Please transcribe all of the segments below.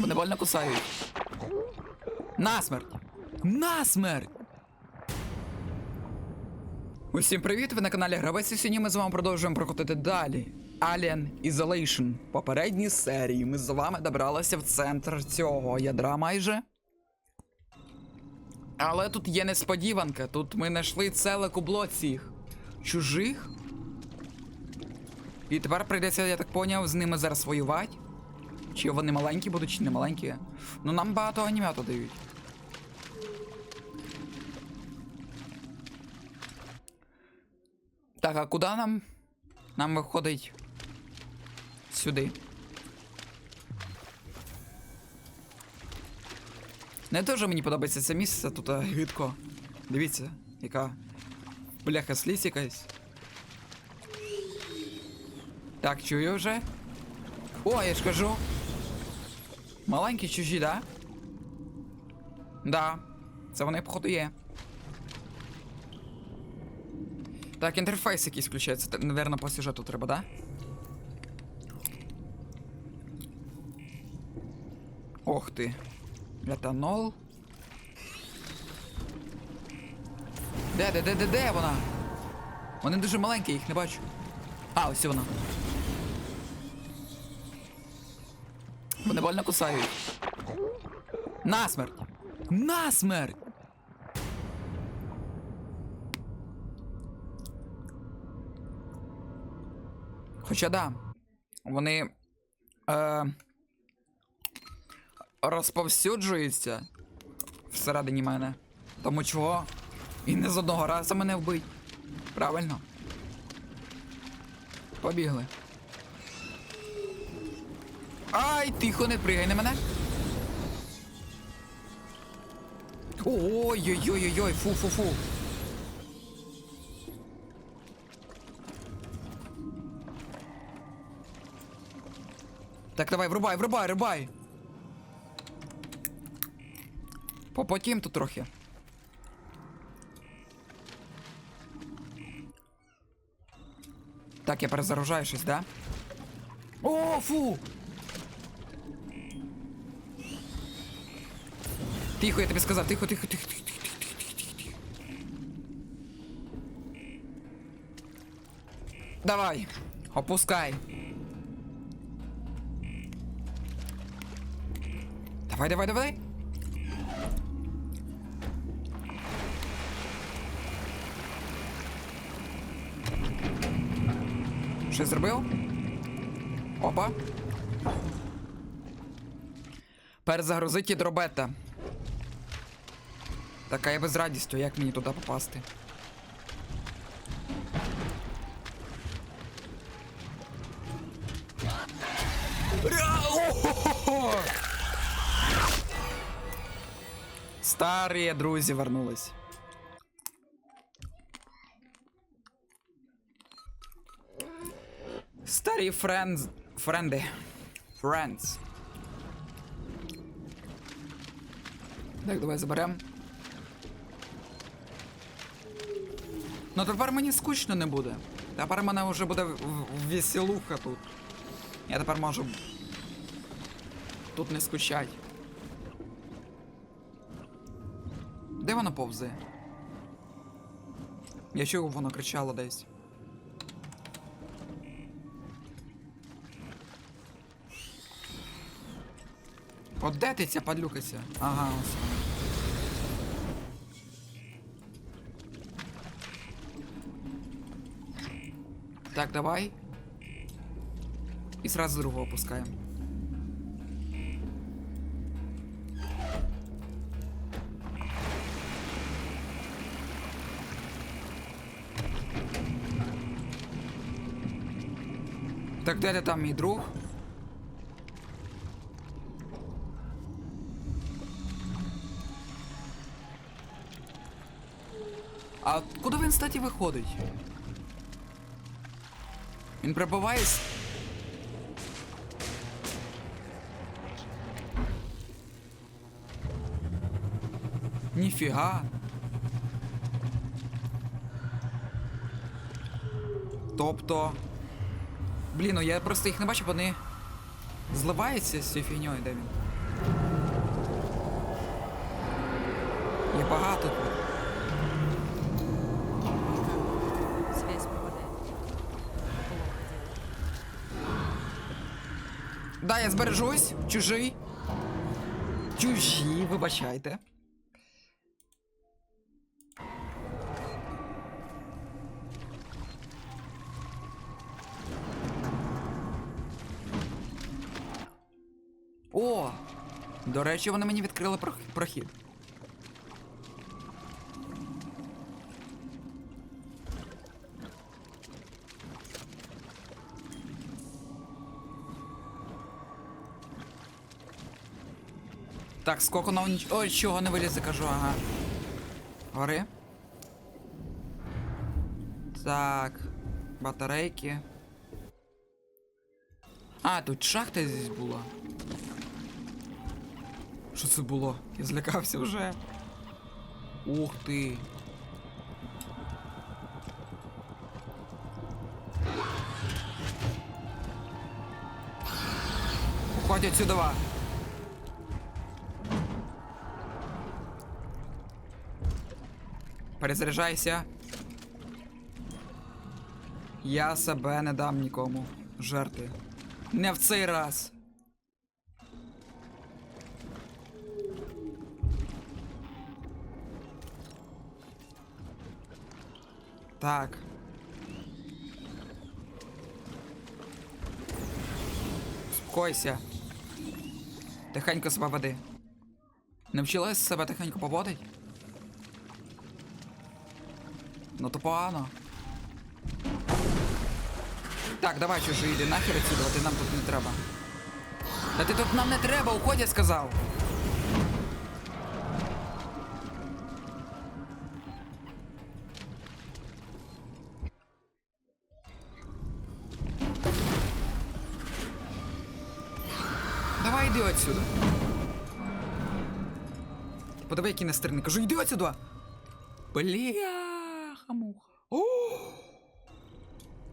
Вони больно кусають. Насмерть! Насмерть! Усім привіт! Ви на каналі Гравець і сьогодні ми з вами продовжуємо прокотити далі. Alien Isolation. Попередній серії ми з вами добралися в центр цього ядра майже. Але тут є несподіванка. Тут ми знайшли ціле кубло цих чужих. І тепер прийдеться, я так поняв, з ними зараз воювати. Чи вони маленькі будуть, чи не маленькі. Ну нам багато анімяту дають. Так, а куди нам? Нам виходить сюди. Не дуже мені подобається це місце, тут а, гидко. Дивіться, яка бляха слізь якась. Так, чую вже. О, я ж кажу. Маленькі чужі, да? Да. Це вони, походу, є. Так, інтерфейс якийсь включається. Наверно, по сюжету треба, да? Ох ти. Метанол. Де, де, де, де, де вона? Вони дуже маленькі, їх не бачу. А, ось вона. Вони больно кусають. Насмерть! Насмерть! Хоча да, вони е, розповсюджуються всередині мене. Тому чого? І не з одного разу мене вбить. Правильно. Побігли. Ай, тихо, не пригай на мене. Ой-ой-ой-ой-ой, фу-фу-фу. Так, давай, врубай, врубай, врубай. Попотім тут трохи. Так, я перезаряджаю щось, да? О, фу! Тихо, я тобі сказав, тихо, тихо, тихо, тихо, тихо, тихо, тихо, тихо. Давай, опускай. Давай, давай, давай. Що зробив? Опа. Перезагрузить дробета. Так, я без радістю, як мені туди попасти? Старі друзі вернулись. Старі френдз. Френди. Friends. Так, давай заберем. Ну тепер мені скучно не буде. Тепер мене вже буде веселуха тут. Я тепер можу тут не скучать. Де воно повзе? Я чув, воно кричало десь. От де ти ця падлюкася? Ага, ось. Так, давай. И сразу другого опускаем. Так, де ти там мій друг? А куди він, кстати, виходить? Він пробиває. Ніфіга. Тобто. Блін, ну я просто їх не бачу, вони зливаються з цією фігньою, де він. Є багато тут. Да, я збережусь. Чужий. Чужі, вибачайте. О! До речі, вони мені відкрили прохід. Так, сколько на ніч... Ой, чого не вилізе, кажу, ага. Гори. Так. Батарейки. А, тут шахта здесь була. Що це було? Я злякався вже. Ух ти. Уходь отсюда. Перезаряджайся. Я себе не дам нікому. Жертви. Не в цей раз. Так. Успокойся. Тихенько себе веди. Не вчилась себе тихенько поводить? Ну то погано. Так, давай, чужий, йди нахер отсюда, ти нам тут не треба. Та ти тут нам не треба, уходь, я сказав. Давай йди отсюда. Подиви, який. Кажу, йди отсюда. Бляха муха.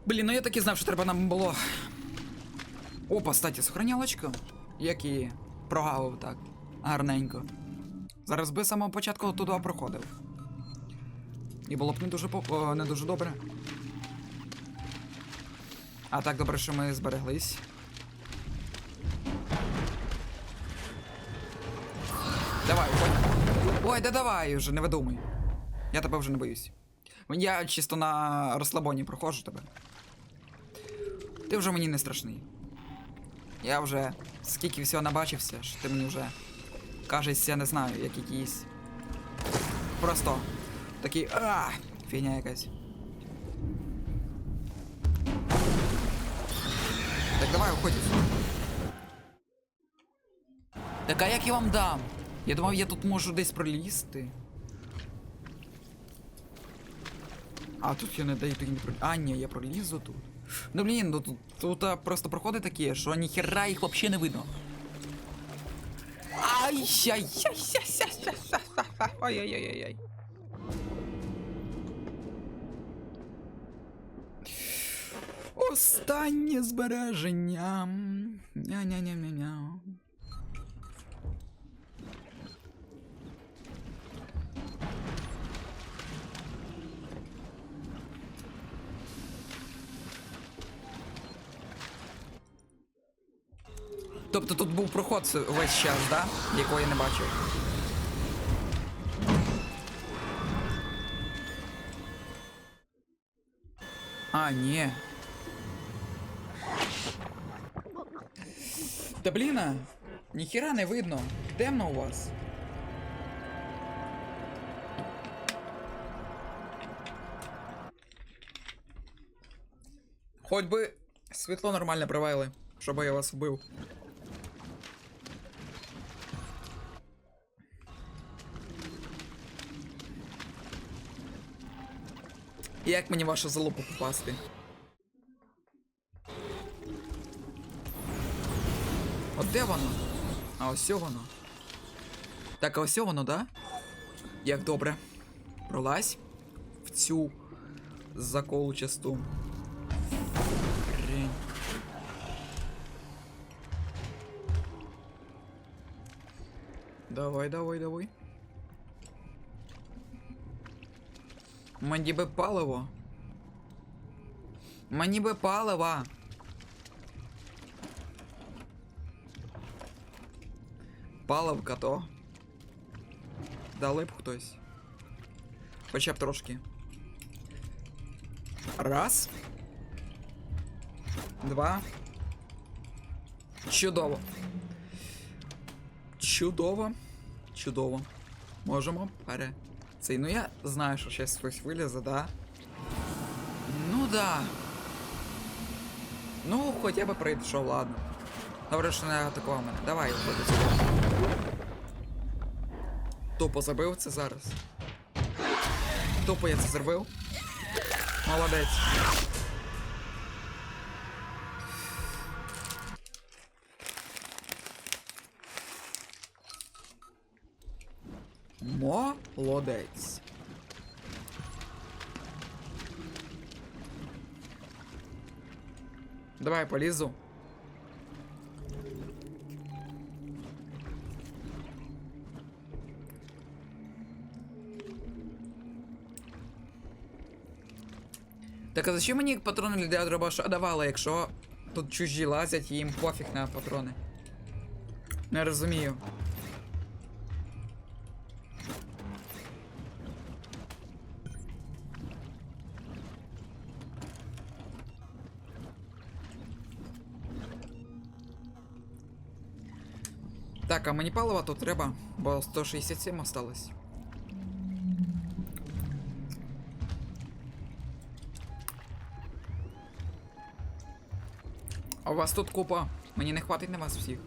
Блін, ну я так і знав, що треба нам було. Опа, статі, сохранялочка. Як і прогавив так. Гарненько. Зараз би з самого початку туди проходив. І було б не дуже по... о, не дуже добре. А так добре, що ми збереглись. Давай, уходь. Ой, да давай уже, не видумуй. Я тебе вже не боюсь. Я чисто на розслабоні проходжу тебе. Ти вже мені не страшний. Я вже скільки всього набачився, що ти мені вже кажеться, не знаю, як якийсь. Просто такий. А, фігня якась. Так давай уходь. Так а як я вам дам? Я думав, я тут можу десь пролізти. А тут я не даю тоді не пролізти. А, ні, я пролізу тут. Ну блін, ну тут, тут а, просто проходи такі, що ніхера їх взагалі не видно. Ай-яй-яй-яй-яй-яй-яй. Ой-ой-ой-ой. Останнє збереження. Ня-ня-ня-ня-ня. Тобто тут був проход весь час, да? Якого я не бачив. А, ні. Та блін, а, ніхіра не видно. Темно у вас. Хоч би світло нормально провели, щоб я вас вбив. Як мені в вашу залупу попасти? От де воно? А ось воно. Так, а ось воно, да? Як добре. Пролазь в цю заколчасту. Хрень. Давай, давай, давай. Мені би паливо. Мені би палива. Паливка то. Дали б хтось. Хоча б трошки. Раз. Два. Чудово. Чудово. Чудово. Можемо пере. Цей, ну я знаю, що щось хтось вилізе, да? Ну да. Ну, хоча б прийшов, ладно. Добре, що не атакував мене. Давай, виходить. Тупо забив це зараз. Тупо я це зробив. Молодець. Молодець. Давай я полізу. Так а зачем мені патрони для дробаша давали, якщо тут чужі лазять і їм пофіг на патрони? Не розумію. Мені палива тут треба, бо 167 осталось. А у вас тут купа. Мені не хватить на вас всіх.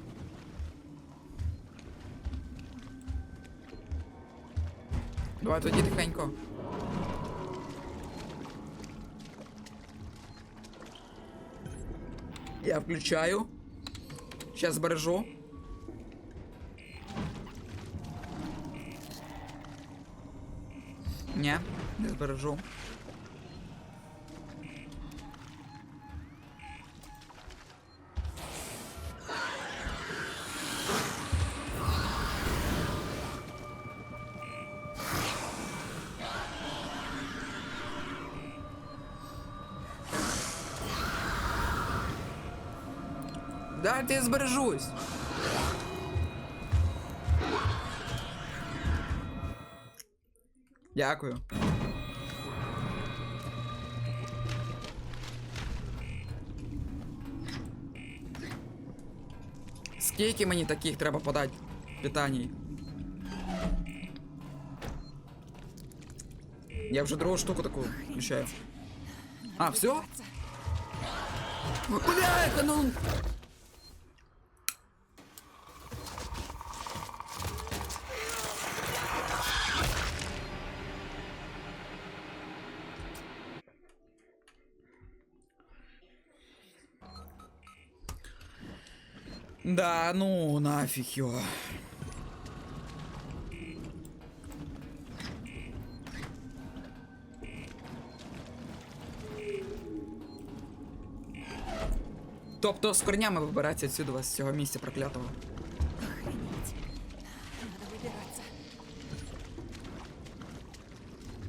Давай тоді тихенько. Я включаю. Сейчас збережу. Ні, не збережу. Дайте я збережусь. Дякую. Скільки мені таких треба подати питаній? Я вже другу штуку таку включаю. А, все? Бляха, ну... Да, ну нафиг его. Тобто з корнями вибиратися відсюди з цього місця проклятого.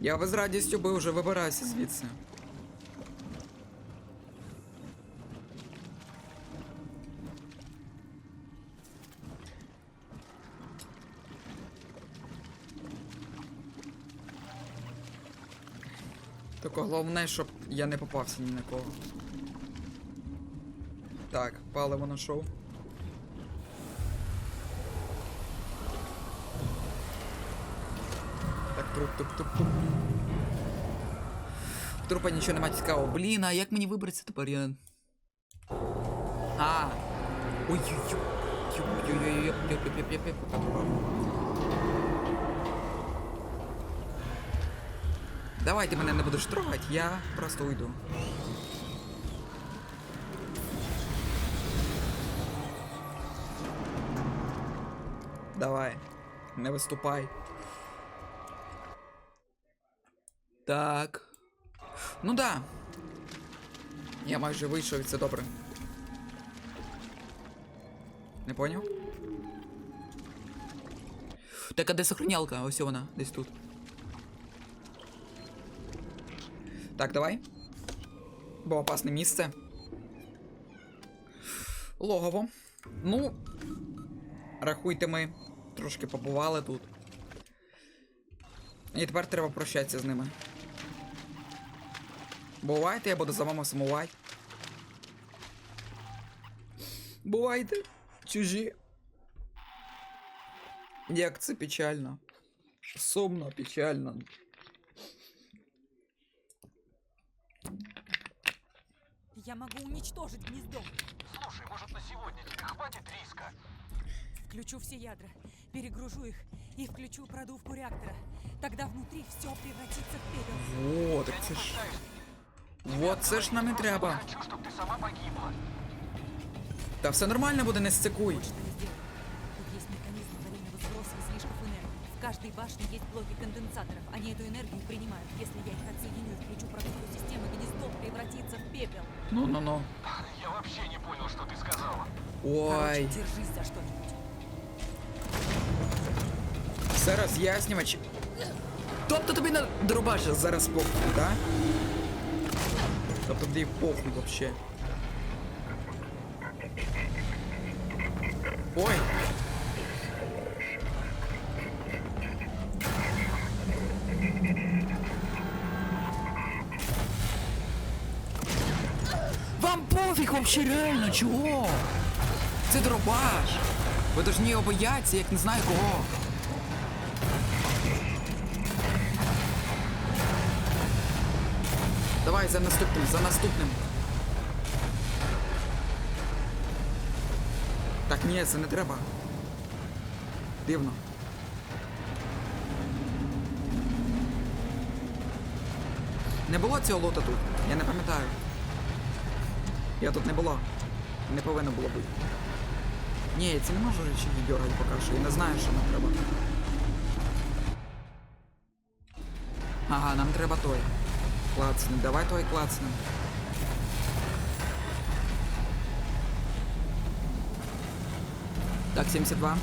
Я би з радістю би вже вибирався звідси. Головне, щоб я не попався ні на кого. Так, паливо знайшов. Так, труп, труп, труп, труп. Трупа нічого немає цікавого. Блін, а як мені вибратися тепер? Я... А. Ой-ой-ой. Ой-ой-ой. Давай ти мене не будеш трогати, я просто уйду. Давай, не виступай. Так. Ну да. Я майже вийшов і це добре. Не поняв? Так, а де сохранялка? Ось вона, десь тут. Так, давай. Бо опасне місце. Логово. Ну. Рахуйте, ми трошки побували тут. І тепер треба прощатися з ними. Бувайте, я буду за вами сумувати. Бувайте, чужі. Як це печально. Сумно, печально. Я могу уничтожить гнездо. Слушай, может на сегодня тебе хватит риска? Включу все ядра, перегружу их и включу продувку реактора. Тогда внутри все превратится в пепел. Во, так це ж. Вот це ж нам і треба. Хочу, чтобы ты сама погибла. Та все нормально буде, не сцикуй. Каждой башне есть блоки конденсаторов. Они эту энергию принимают. Если я их отсоединю и включу продувку системы, гнездо превратится в пепел. Ну, ну, ну. Я вообще не понял, что ты сказала. Ой, Короче, держись за что-нибудь. все роз'яснювач. Тобто тобі на дробаш зараз похуй, да? Тобто тобі похуй вообще. Пофіг вообще реально, чого? Це дробаш. Ви должні його бояться, як не знаю кого. Давай за наступним, за наступним. Так, ні, це не треба. Дивно. Не було цього лота тут. Я не пам'ятаю. Я тут не було. Не повинно було бути. Ні, я це не можу речі дергати поки що. Я не знаю, що нам треба. Ага, нам треба той. Клацни. Давай той клацни. Так, 72.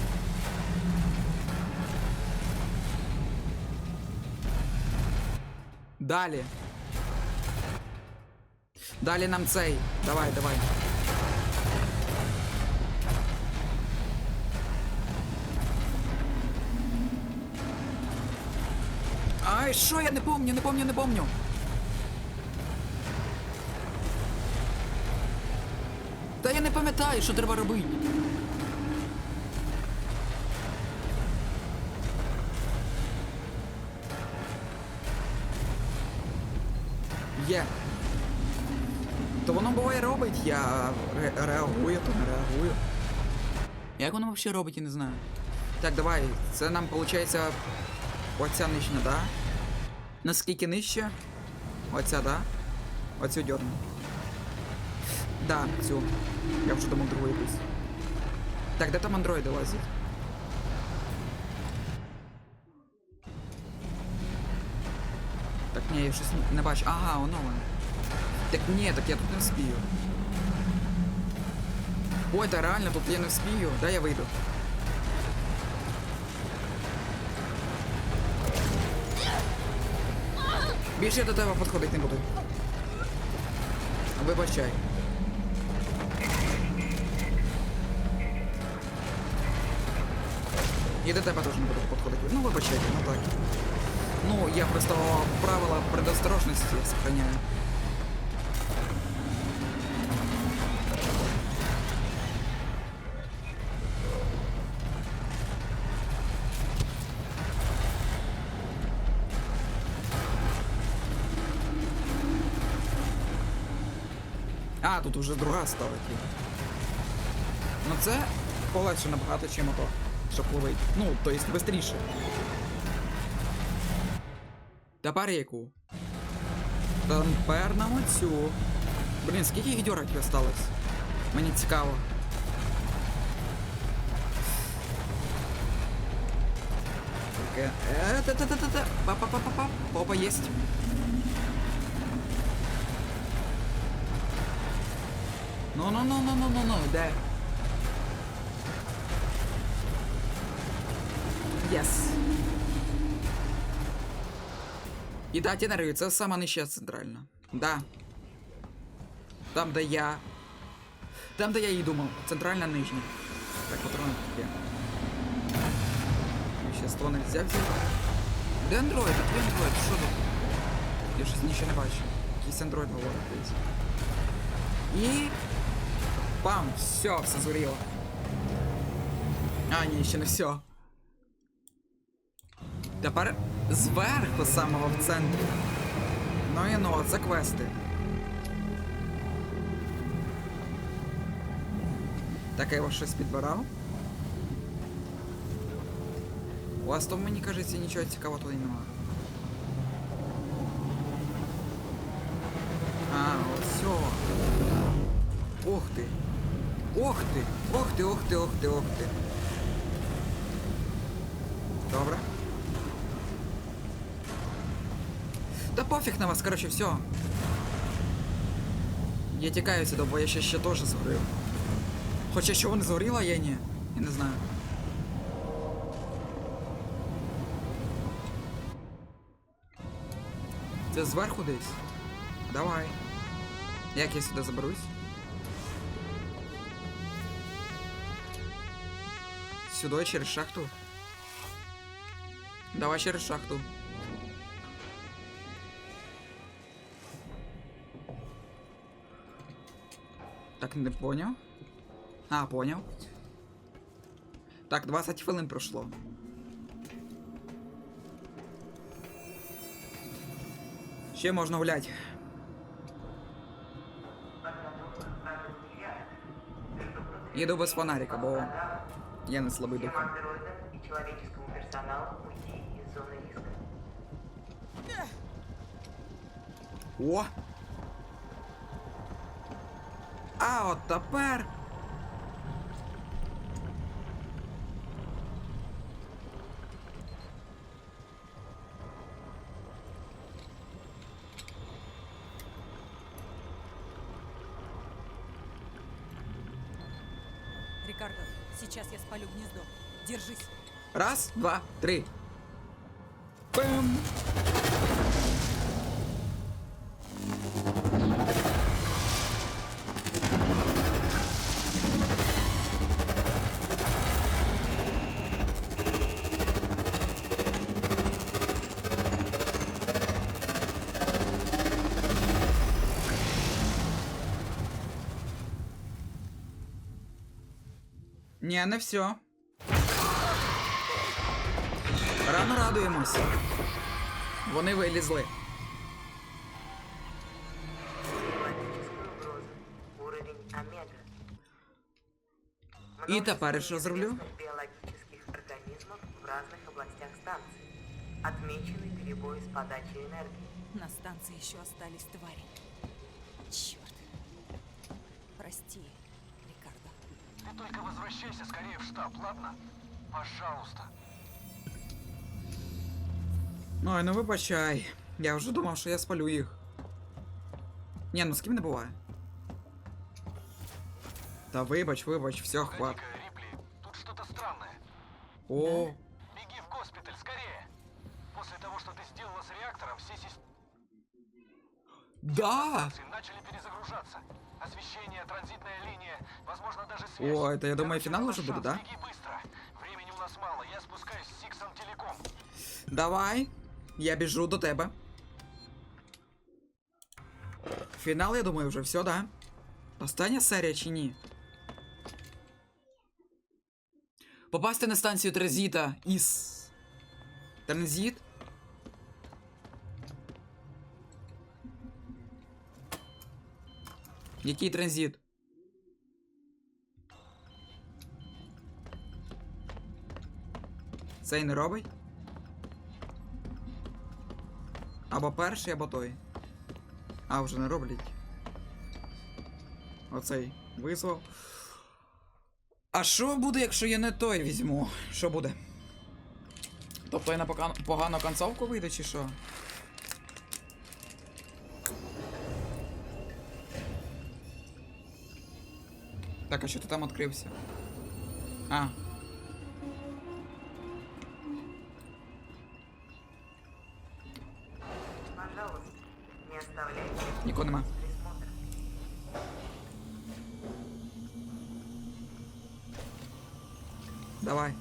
Далі. Далі нам цей. Давай, давай. Ай, що я не помню, не помню, не помню. Та я не пам'ятаю, що треба робити. Є. То воно буває робить, я ре- реагую, то не реагую. Як воно взагалі робить, я не знаю. Так, давай. Це нам виходить оця нижня, да? Наскільки нижче? Оця, да? Оцю дьорну. Да, цю. Я вже думав другу якусь. Так, де там андроїди лазять? Так, ні, я щось не- бачу. Ага, воно воно. Так ні, так я тут не вспію. Ой, та реально, тут я не вспію. Да, я вийду. Більше я до тебе підходити не буду. Вибачай. І до тебе теж не буду підходити. Ну, вибачайте, ну так. Ну, я просто правила предосторожності сохраняю. А, тут уже друга стала йти. Ну це полегше набагато, чим ото, що пливить. Ну, то есть быстріше. Тепер яку? Тепер нам оцю. Блін, скільки гідьороків осталось? Мені цікаво. Таке. Е, та-та-та-та-та. Па-па-па-па-па. Попа єсть. Ну, ну, ну, ну, ну, ну, ну, де? Yes. І дати енергію, це сама нижча центральна. Да. Там, де я. Там, де я і думав. Центральна нижня. Так, патрони таке. Вещество нельзя взяти. Де андроїд? А твій андроїд? Що тут? Я щось нічого не бачу. Якийсь андроїд говорить. І... Пам! Все, все згоріло. А, ні, ще не все. Тепер зверху самого в центрі. Ну і ну, це квести. Так, я його щось підбирав. У вас там, мені кажеться, нічого цікавого тут немає. А, ось. Ох ти. Ох ти! Ох ти, ох ти, ох ти, ох ти. Добре. Та пофіг на вас, короче, все. Я тікаю сюди, бо я ще, ще теж згорів. Хоча що не згоріло, я ні. Я не знаю. Це зверху десь? Давай. Як я сюди заберусь? Сюди через шахту. Давай через шахту. Так, не поняв. А, поняв. Так, 20 хвилин пройшло. Ще можна гулять. Їду без фонарика, бо я не духом. андроидам и человеческому персоналу уйти из зоны риска. О! А от тепер. Сейчас я спалю гнездо. Держись. Раз, два, три. Пим. Ні, не все. Рано радуємося. Вони вилізли. Климатическая угроза. Уровень омега. И тепер що зроблю? известных биологических организмов в разных областях станции. Отмечены перебои с подачей энергии. На станции еще остались твари. Черт. Прости, Рикардо. Ты только возвращайся скорее в штаб, ладно? Пожалуйста. Ой, ну вибачай. Я вже думав, що я спалю їх. Ні, ну з ким не буває. Та вибач, вибач, все, хват. Погоди-ка, Рипли, тут что-то странное. О, Беги в госпиталь, скорее. После того, что ты сделала с реактором, все системы да! начали перезагружаться. Освещение, транзитная линия, возможно, даже связь. О, это, я думаю, финал уже будет, да? Беги быстро. Времени у нас мало, я спускаюсь с Сиксом Телеком. Давай. Я біжу до тебе. Фінал, я думаю, вже все, да? Остання серія чи ні? Попасти на станцію Транзіта із. Транзит? Який транзит? Цей не робить? Або перший, або той. А, вже не роблять. Оцей визвав. А що буде, якщо я не той візьму? Що буде? Тобто я на погану концовку вийду, чи що? Так, а что ты там открылся? А. Пожалуйста, не Давай.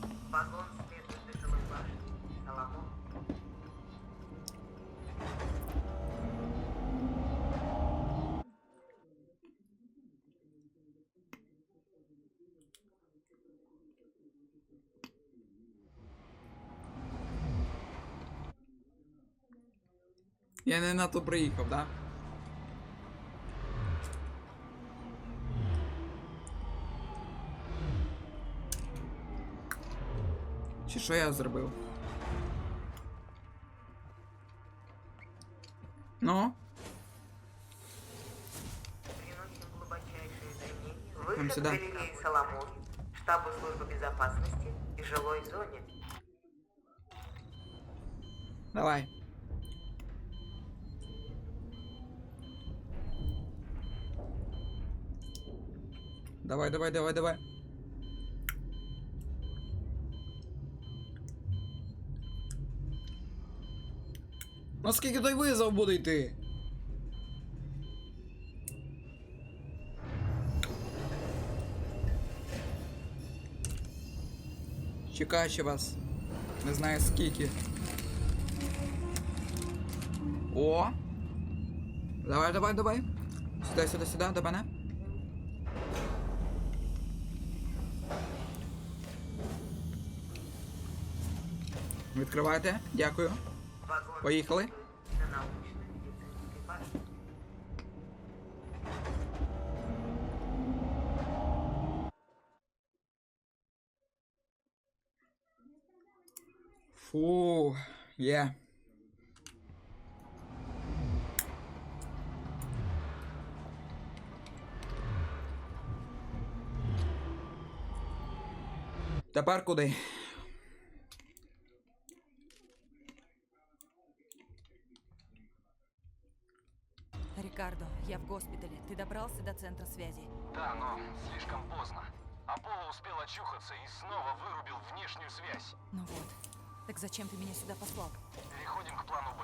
Я не на то приїхав, да? Чи що я зробив? Давай, давай, давай, давай. Ну скільки той визов буде йти? Чекаю ще вас. Не знаю скільки. О! Давай, давай, давай. Сюда, сюда, сюда, до мене. Відкривайте, дякую. Поїхали. Фу, є. Тепер куди? Я в госпитале. Ты добрался до центра связи? Да, но слишком поздно. Аполло успел очухаться и снова вырубил внешнюю связь. Ну вот. Так зачем ты меня сюда послал? Переходим к плану Б.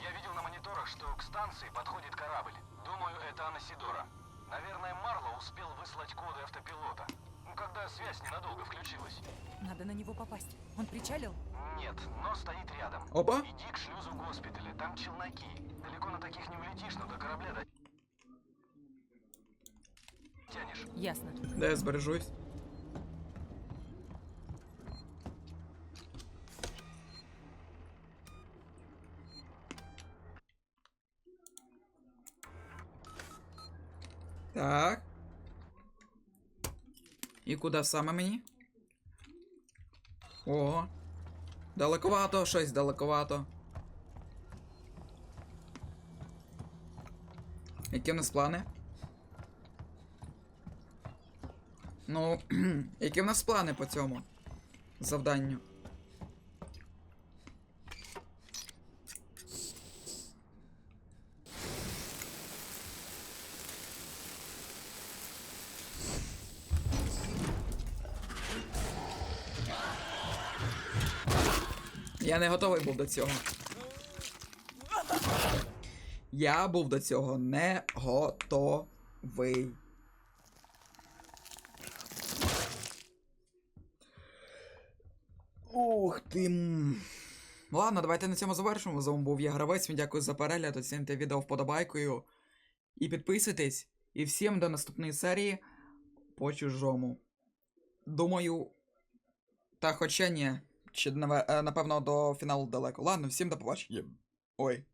Я видел на мониторах, что к станции подходит корабль. Думаю, это Анасидора. Наверное, Марло успел выслать коды автопилота. Ну, когда связь ненадолго включилась. Надо на него попасть. Он причалил? Нет, но стоит рядом. Опа. Иди к шлюзу госпиталя, там челноки. Далеко на таких не улетишь, но до корабля до... Ясно. Де я збережусь? Так. І куди саме мені? О. Далековато, щось далековато. Які в нас плани? Ну, які в нас плани по цьому завданню? Я не готовий був до цього. Я був до цього не готовий. Ух ти. м. Ладно, давайте на цьому завершимо. З вами був я гравець. Він дякую за перегляд. Оцінюйте відео вподобайкою. І підписуйтесь. І всім до наступної серії по чужому. Думаю. Та хоча ні. Чи е, напевно до фіналу далеко. Ладно, всім до побачення. Ой.